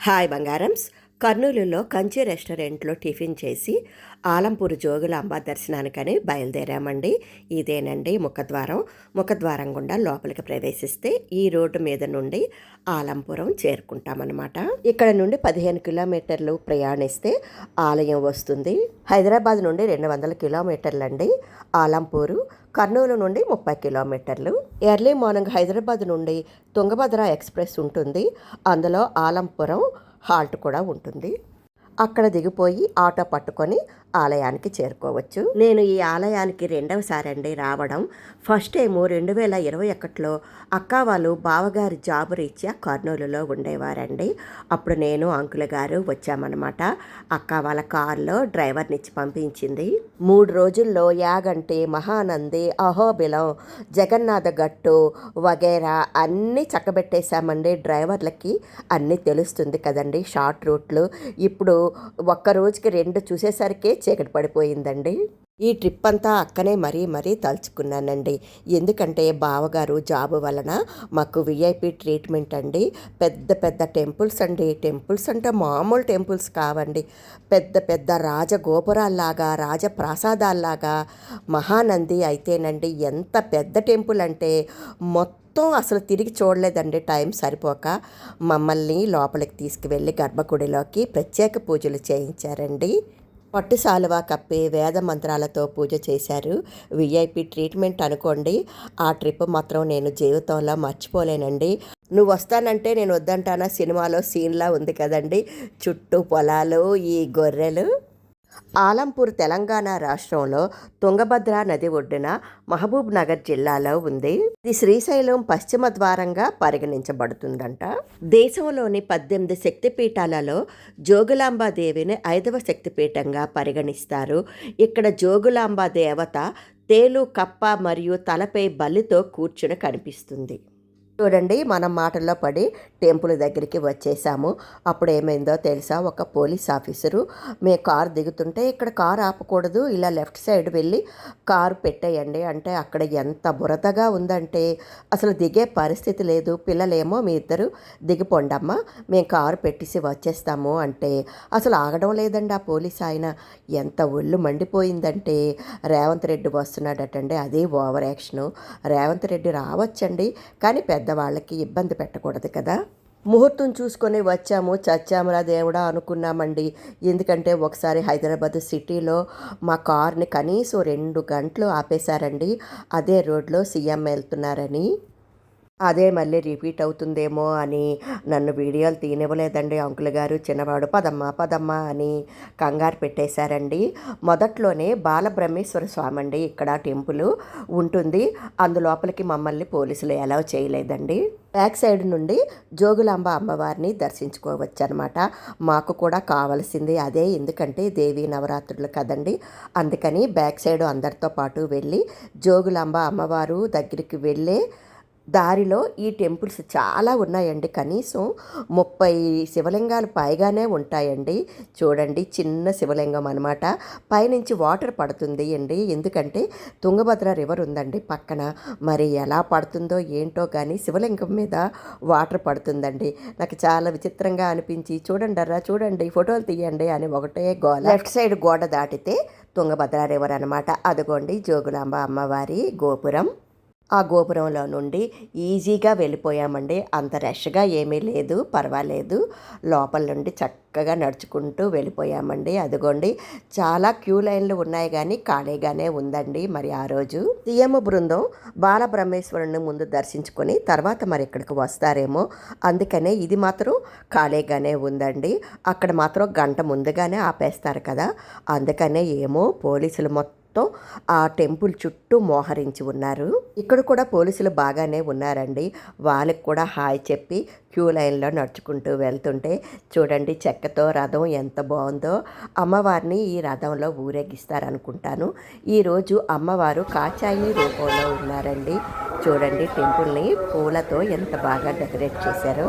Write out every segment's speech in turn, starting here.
Hi బంగారమ్స్ కర్నూలులో కంచి రెస్టారెంట్లో tiffin చేసి ఆలంపూర్ జోగులాంబ దర్శనానికని బయలుదేరామండి. ఇదేనండి ముఖద్వారం. ముఖద్వారం గుండా లోపలికి ప్రవేశిస్తే ఈ రోడ్డు మీద నుండి ఆలంపురం చేరుకుంటామన్నమాట. ఇక్కడ నుండి పదిహేను కిలోమీటర్లు ప్రయాణిస్తే ఆలయం వస్తుంది. హైదరాబాద్ నుండి రెండు వందల కిలోమీటర్లు అండి ఆలంపూరు కర్నూలు నుండి ముప్పై కిలోమీటర్లు. ఎర్లీ మార్నింగ్ హైదరాబాద్ నుండి తుంగభద్ర ఎక్స్ప్రెస్ ఉంటుంది. అందులో ఆలంపురం హాల్ట్ కూడా ఉంటుంది. అక్కడ దిగిపోయి ఆటో పట్టుకొని ఆలయానికి చేరుకోవచ్చు. నేను ఈ ఆలయానికి రెండవసారి అండి రావడం. ఫస్ట్ టైము రెండు వేల ఇరవై ఒకటిలో అక్క వాళ్ళు బావగారి జాబు రీత్యా కర్నూలులో ఉండేవారండి. అప్పుడు నేను అంకుల్ గారు వచ్చామన్నమాట. అక్క వాళ్ళ కారులో డ్రైవర్నిచ్చి పంపించింది. మూడు రోజుల్లో యాగంటి మహానంది అహోబిలం జగన్నాథ గట్టు వగేరా అన్నీ చక్కబెట్టేశామండి డ్రైవర్లకి. అన్నీ తెలుస్తుంది కదండి షార్ట్ రూట్లు. ఇప్పుడు ఒక్క రోజుకి రెండు చూసేసరికి చీకటి పడిపోయిందండి. ఈ ట్రిప్ అంతా అక్కనే మరీ మరీ తలుచుకున్నానండి. ఎందుకంటే బావగారు జాబ్ వలన మాకు విఐపి ట్రీట్మెంట్ అండి. పెద్ద పెద్ద టెంపుల్స్ అండి. టెంపుల్స్ అంటే మామూలు టెంపుల్స్ కావండి. పెద్ద పెద్ద రాజగోపురాల్లాగా రాజప్రాసాదాల్లాగా మహానంది అయితేనండి ఎంత పెద్ద టెంపుల్ అంటే మొత్తం మొత్తం అసలు తిరిగి చూడలేదండి. టైం సరిపోక మమ్మల్ని లోపలికి తీసుకువెళ్ళి గర్భగుడిలోకి ప్రత్యేక పూజలు చేయించారండి. పట్టు సాలువా కప్పి వేద మంత్రాలతో పూజ చేశారు. విఐపి ట్రీట్మెంట్ అనుకోండి. ఆ ట్రిప్ మాత్రం నేను జీవితంలో మర్చిపోలేనండి. నువ్వు వస్తానంటే నేను వద్దంటానా? సినిమాలో సీన్లా ఉంది కదండి. చుట్టూ పొలాలు ఈ గొర్రెలు. ఆలంపూర్ తెలంగాణ రాష్ట్రంలో తుంగభద్ర నది ఒడ్డున మహబూబ్ నగర్ జిల్లాలో ఉంది. ఇది శ్రీశైలం పశ్చిమ ద్వారంగా పరిగణించబడుతుందంట. దేశంలోని పద్దెనిమిది శక్తిపీఠాలలో జోగులాంబాదేవిని ఐదవ శక్తిపీఠంగా పరిగణిస్తారు. ఇక్కడ జోగులాంబ దేవత తేలు కప్ప మరియు తలపై బల్లితో కూర్చుని కనిపిస్తుంది. చూడండి మనం మాటల్లో పడి టెంపుల్ దగ్గరికి వచ్చేసాము. అప్పుడు ఏమైందో తెలుసా? ఒక పోలీస్ ఆఫీసరు మీ కారు దిగుతుంటే ఇక్కడ కారు ఆపకూడదు ఇలా లెఫ్ట్ సైడ్ వెళ్ళి కారు పెట్టేయండి. అంటే అక్కడ ఎంత బురదగా ఉందంటే అసలు దిగే పరిస్థితి లేదు. పిల్లలేమో మీ ఇద్దరు దిగిపోండమ్మా మేము కారు పెట్టేసి వచ్చేస్తాము అంటే అసలు ఆగడం లేదండి ఆ పోలీస్ ఆయన. ఎంత ఒళ్ళు మండిపోయిందంటే రేవంత్ రెడ్డి వస్తున్నాడటండి అదే ఓవర్ యాక్షను. రేవంత్ రెడ్డి రావచ్చండి కానీ పెద్ద పెద్దవాళ్ళకి ఇబ్బంది పెట్టకూడదు కదా. ముహూర్తం చూసుకొని వచ్చాము చచ్చామురా దేవుడా అనుకున్నామండి. ఎందుకంటే ఒకసారి హైదరాబాద్ సిటీలో మా కార్ని కనీసం రెండు గంటలు ఆపేశారండి. అదే రోడ్లో సీఎం వెళ్తున్నారని. అదే మళ్ళీ రిపీట్ అవుతుందేమో అని నన్ను వీడియోలు తీనివ్వలేదండి అంకుల్ గారు. చిన్నవాడు పదమ్మ పదమ్మ అని కంగారు పెట్టేశారండి. మొదట్లోనే బాలబ్రహ్మేశ్వర స్వామి అండి ఇక్కడ టెంపుల్ ఉంటుంది. అందులోపలికి మమ్మల్ని పోలీసులు ఎలా చేయలేదండి. బ్యాక్ సైడ్ నుండి జోగులాంబ అమ్మవారిని దర్శించుకోవచ్చు అనమాట మాకు కూడా కావలసింది అదే ఎందుకంటే దేవీ నవరాత్రులు కదండి. అందుకని బ్యాక్ సైడ్ అందరితో పాటు వెళ్ళి జోగులాంబ అమ్మవారు దగ్గరికి వెళ్ళే దారిలో ఈ టెంపుల్స్ చాలా ఉన్నాయండి. కనీసం ముప్పై శివలింగాలు పైగానే ఉంటాయండి. చూడండి చిన్న శివలింగం అనమాట పైనుంచి వాటర్ పడుతుంది అండి. ఎందుకంటే తుంగభద్ర రివర్ ఉందండి పక్కన. మరి ఎలా పడుతుందో ఏంటో కానీ శివలింగం మీద వాటర్ పడుతుందండి. నాకు చాలా విచిత్రంగా అనిపించి చూడండి అర్రా చూడండి ఫోటోలు తీయండి అని ఒకటే గోడ లెఫ్ట్ సైడ్ గోడ దాటితే తుంగభద్ర రివర్ అనమాట అదిగోండి జోగులాంబ అమ్మవారి గోపురం. ఆ గోపురంలో నుండి ఈజీగా వెళ్ళిపోయామండి. అంత రష్గా ఏమీ లేదు పర్వాలేదు. లోపల నుండి చక్కగా నడుచుకుంటూ వెళ్ళిపోయామండి. అదిగోండి చాలా క్యూ లైన్లు ఉన్నాయి కానీ ఖాళీగానే ఉందండి మరి ఆ రోజు. సీఎం బృందం బాలబ్రహ్మేశ్వరుని ముందు దర్శించుకొని తర్వాత మరి ఇక్కడికి వస్తారేమో. అందుకనే ఇది మాత్రం ఖాళీగానే ఉందండి. అక్కడ మాత్రం గంట ముందుగానే ఆపేస్తారు కదా. అందుకనే ఏమో పోలీసులు మొత్తం మొత్తం ఆ టెంపుల్ చుట్టూ మోహరించి ఉన్నారు. ఇక్కడ కూడా పోలీసులు బాగానే ఉన్నారండి. వాళ్ళకి కూడా హాయ్ చెప్పి క్యూ లైన్లో నడుచుకుంటూ వెళ్తుంటే చూడండి చెక్కతో రథం ఎంత బాగుందో. అమ్మవారిని ఈ రథంలో ఊరేగిస్తారనుకుంటాను. ఈరోజు అమ్మవారు కాచాయి రూపంలో ఉన్నారండి. చూడండి టెంపుల్ని పూలతో ఎంత బాగా డెకరేట్ చేశారో.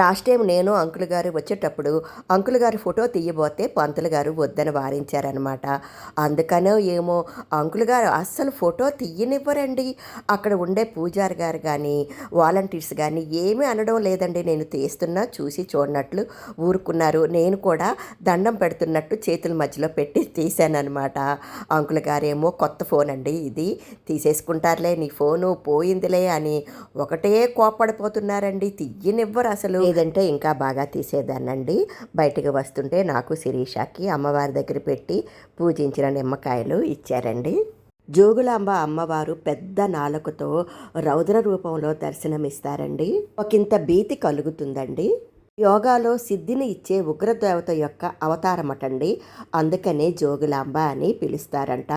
లాస్ట్ టైం నేను అంకుల్ గారు వచ్చేటప్పుడు అంకుల్ గారు ఫోటో తీయబోతే పంతులు గారు వద్దని వారించారనమాట అందుకనో ఏమో అంకుల్ గారు అస్సలు ఫోటో తీయనివ్వరండి. అక్కడ ఉండే పూజారి గారు కానీ వాలంటీర్స్ కానీ ఏమీ అనడం లేదండి. నేను తీస్తున్నా చూసి చూడనట్లు ఊరుకున్నారు. నేను కూడా దండం పెడుతున్నట్టు చేతుల మధ్యలో పెట్టి తీశానమాట అంకుల్ గారేమో కొత్త ఫోన్ అండి ఇది. తీసేసుకుంటారులే నీ ఫోను పోయిందిలే అని ఒకటే కోప్పడిపోతున్నారండి. తీయనివ్వరు అసలు. లేదంటే ఇంకా బాగా తీసేదానండి బయటకు వస్తుంటే నాకు శిరీషాకి అమ్మవారి దగ్గర పెట్టి పూజించిన నిమ్మకాయలు ఇచ్చారండి. జోగులాంబ అమ్మవారు పెద్ద నాలుకతో రౌద్ర రూపంలో దర్శనమిస్తారండి. ఒకంత భీతి కలుగుతుందండి. యోగాలో సిద్ధిని ఇచ్చే ఉగ్రదేవత యొక్క అవతారమటండి. అందుకనే జోగులాంబ అని పిలుస్తారంట.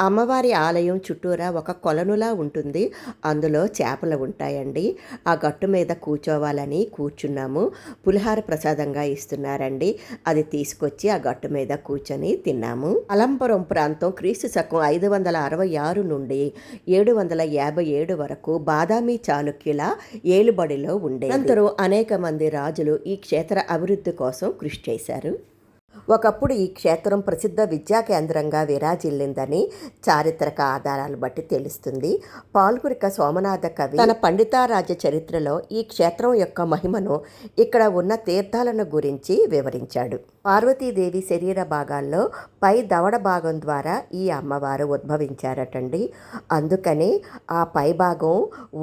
అమ్మవారి ఆలయం చుట్టూరా ఒక కొలనులా ఉంటుంది. అందులో చేపలు ఉంటాయండి. ఆ గట్టు మీద కూర్చోవాలని కూర్చున్నాము. పులిహార ప్రసాదంగా ఇస్తున్నారండి. అది తీసుకొచ్చి ఆ గట్టు మీద కూర్చొని తిన్నాము. అలంపురం ప్రాంతం క్రీస్తు శకం ఐదు వందల అరవై ఆరు నుండి ఏడు వందల యాభై ఏడు వరకు బాదామి చాళుక్యుల ఏలుబడిలో ఉండే అనంతరం అనేక మంది రాజులు ఈ క్షేత్ర అభివృద్ధి కోసం కృషి చేశారు. ఒకప్పుడు ఈ క్షేత్రం ప్రసిద్ధ విద్యా కేంద్రంగా విరాజిల్లిందని చారిత్రక ఆధారాలు బట్టి తెలుస్తుంది. పాల్గురిక సోమనాథ కవి తన పండితారాజ చరిత్రలో ఈ క్షేత్రం యొక్క మహిమను ఇక్కడ ఉన్న తీర్థాలను గురించి వివరించాడు. పార్వతీదేవి శరీర భాగాల్లో పై దవడ భాగం ద్వారా ఈ అమ్మవారు ఉద్భవించారటండి. అందుకని ఆ పై భాగం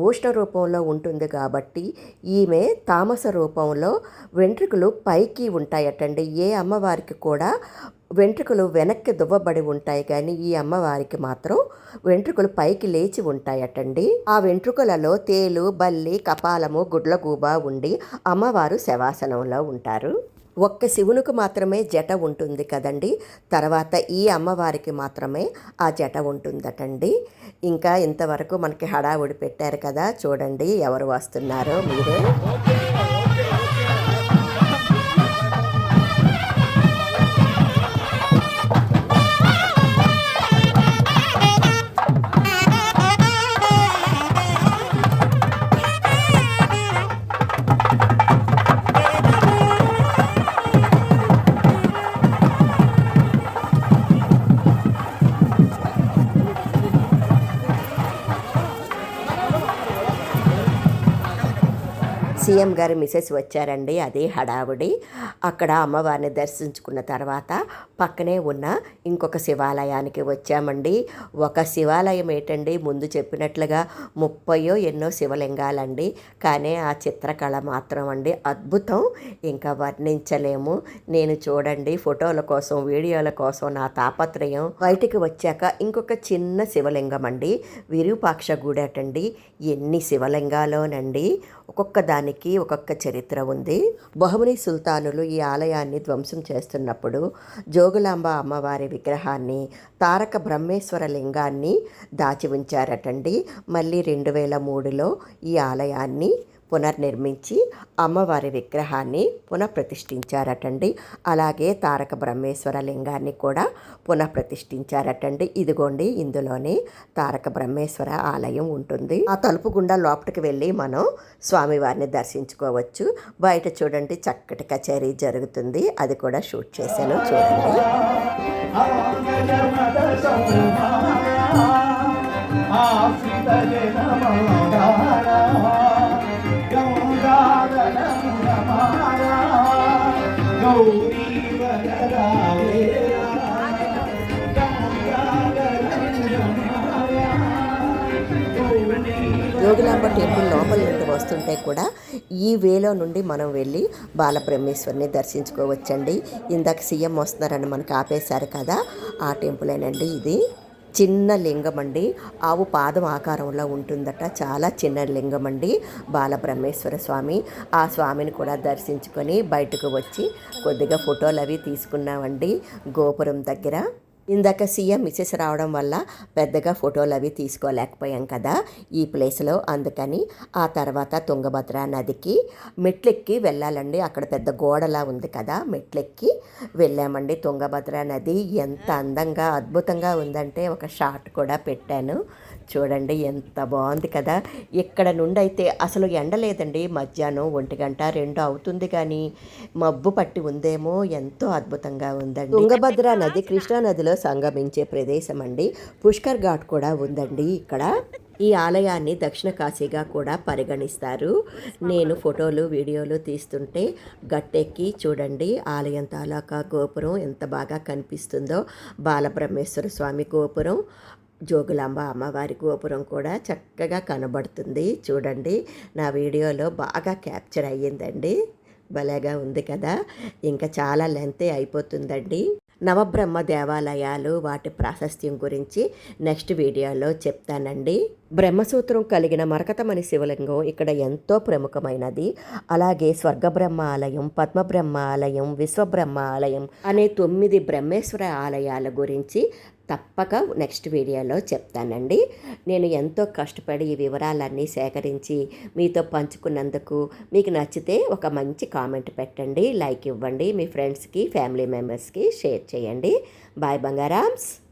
ఉష్ణ రూపంలో ఉంటుంది కాబట్టి ఈమె తామస రూపంలో వెంట్రుకలు పైకి ఉంటాయటండి. ఏ అమ్మవారికి కూడా వెంట్రుకలు వెనక్కి దువ్వబడి ఉంటాయి కానీ ఈ అమ్మవారికి మాత్రం వెంట్రుకలు పైకి లేచి ఉంటాయటండి. ఆ వెంట్రుకలలో తేలు బల్లి కపాలము గుడ్లగూబ ఉండి అమ్మవారు శవాసనంలో ఉంటారు. ఒక్క శివునికి మాత్రమే జట ఉంటుంది కదండి. తర్వాత ఈ అమ్మవారికి మాత్రమే ఆ జట ఉంటుందటండి. ఇంకా ఇంతవరకు మనకి హడావుడి పెట్టారు కదా చూడండి ఎవరు వస్తున్నారో మీరే. సీఎం గారు మిసెస్ వచ్చారండి అదే హడావుడి. అక్కడ అమ్మవారిని దర్శించుకున్న తర్వాత పక్కనే ఉన్న ఇంకొక శివాలయానికి వచ్చామండి. ఒక శివాలయం ఏంటండి ముందు చెప్పినట్లుగా ముప్పయో ఎన్నో శివలింగాలండి. కానీ ఆ చిత్రకళ మాత్రం అండి అద్భుతం. ఇంకా వర్ణించలేము. నేను చూడండి ఫోటోల కోసం వీడియోల కోసం నా తాపత్రయం. బయటికి వచ్చాక ఇంకొక చిన్న శివలింగం అండి విరూపాక్ష గుడి అటండి. ఎన్ని శివలింగాలోనండి. ఒక్కొక్క దానికి ఒక్కొక్క చరిత్ర ఉంది. బహుమని సుల్తానులు ఈ ఆలయాన్ని ధ్వంసం చేస్తున్నప్పుడు జోగులాంబ అమ్మవారి విగ్రహాన్ని తారక బ్రహ్మేశ్వర లింగాన్ని దాచి ఉంచారటండి మళ్ళీ రెండు వేల మూడులో ఈ ఆలయాన్ని పునర్నిర్మించి అమ్మవారి విగ్రహాన్ని పునఃప్రతిష్ఠించారటండి. అలాగే తారక బ్రహ్మేశ్వర లింగాన్ని కూడా పునఃప్రతిష్ఠించారటండి. ఇదిగోండి ఇందులోనే తారక బ్రహ్మేశ్వర ఆలయం ఉంటుంది. ఆ తలుపు గుండా లోపలికి వెళ్ళి మనం స్వామివారిని దర్శించుకోవచ్చు. బయట చూడండి చక్కటి కచేరీ జరుగుతుంది. అది కూడా షూట్ చేశాను చూడండి. యోగులాంబ టెంపుల్ లోపల నుండి వస్తుంటే కూడా ఈ వేలో నుండి మనం వెళ్ళి బాలబ్రహ్మేశ్వరిని దర్శించుకోవచ్చండి. ఇందాక సీఎం వస్తున్నారని మనకు ఆపేశారు కదా ఆ టెంపులేనండి ఇది. చిన్న లింగం అండి. ఆవు పాదం ఆకారంలో ఉంటుందట. చాలా చిన్న లింగం అండి. బాలబ్రహ్మేశ్వర స్వామి. ఆ స్వామిని కూడా దర్శించుకొని బయటకు వచ్చి కొద్దిగా ఫోటోలు అవి తీసుకున్నామండి గోపురం దగ్గర. ఇందాక సీఎం మిస్సెస్ రావడం వల్ల పెద్దగా ఫోటోలు అవి తీసుకోలేకపోయాం కదా ఈ ప్లేస్లో. అందుకని ఆ తర్వాత తుంగభద్ర నదికి మెట్లెక్కి వెళ్ళాలండి. అక్కడ పెద్ద గోడలా ఉంది కదా మెట్లెక్కి వెళ్ళామండి. తుంగభద్ర నది ఎంత అందంగా అద్భుతంగా ఉందంటే ఒక షాట్ కూడా పెట్టాను. చూడండి ఎంత బాగుంది కదా. ఇక్కడ నుండి అయితే అసలు ఎండ లేదండి. మధ్యాహ్నం ఒంటి గంట రెండు అవుతుంది కానీ మబ్బు పట్టి ఉందేమో ఎంతో అద్భుతంగా ఉందండి. తుంగభద్ర నది కృష్ణా నదిలో సంగమించే ప్రదేశం అండి. పుష్కర్ ఘాట్ కూడా ఉందండి ఇక్కడ. ఈ ఆలయాన్ని దక్షిణ కాశీగా కూడా పరిగణిస్తారు. నేను ఫోటోలు వీడియోలు తీస్తుంటే గట్టెక్కి చూడండి ఆలయం తాలూకా గోపురం ఎంత బాగా కనిపిస్తుందో. బాలబ్రహ్మేశ్వర స్వామి గోపురం జోగులాంబ అమ్మవారి గోపురం కూడా చక్కగా కనబడుతుంది. చూడండి నా వీడియోలో బాగా క్యాప్చర్ అయ్యిందండి. భలేగా ఉంది కదా? ఇంకా చాలా లెంతే అయిపోతుందండి. నవబ్రహ్మ దేవాలయాలు వాటి ప్రాశస్త్యం గురించి నెక్స్ట్ వీడియోలో చెప్తానండి. బ్రహ్మసూత్రం కలిగిన మరకతమణి శివలింగం ఇక్కడ ఎంతో ప్రముఖమైనది. అలాగే స్వర్గబ్రహ్మ ఆలయం పద్మబ్రహ్మ ఆలయం విశ్వబ్రహ్మ ఆలయం అనే తొమ్మిది బ్రహ్మేశ్వర ఆలయాల గురించి తప్పక నెక్స్ట్ వీడియోలో చెప్తానండి. నేను ఎంతో కష్టపడి ఈ వివరాలన్నీ సేకరించి మీతో పంచుకున్నందుకు మీకు నచ్చితే ఒక మంచి కామెంట్ పెట్టండి లైక్ ఇవ్వండి మీ ఫ్రెండ్స్కి ఫ్యామిలీ మెంబర్స్కి షేర్ చేయండి. బాయ్ బంగారామ్స్.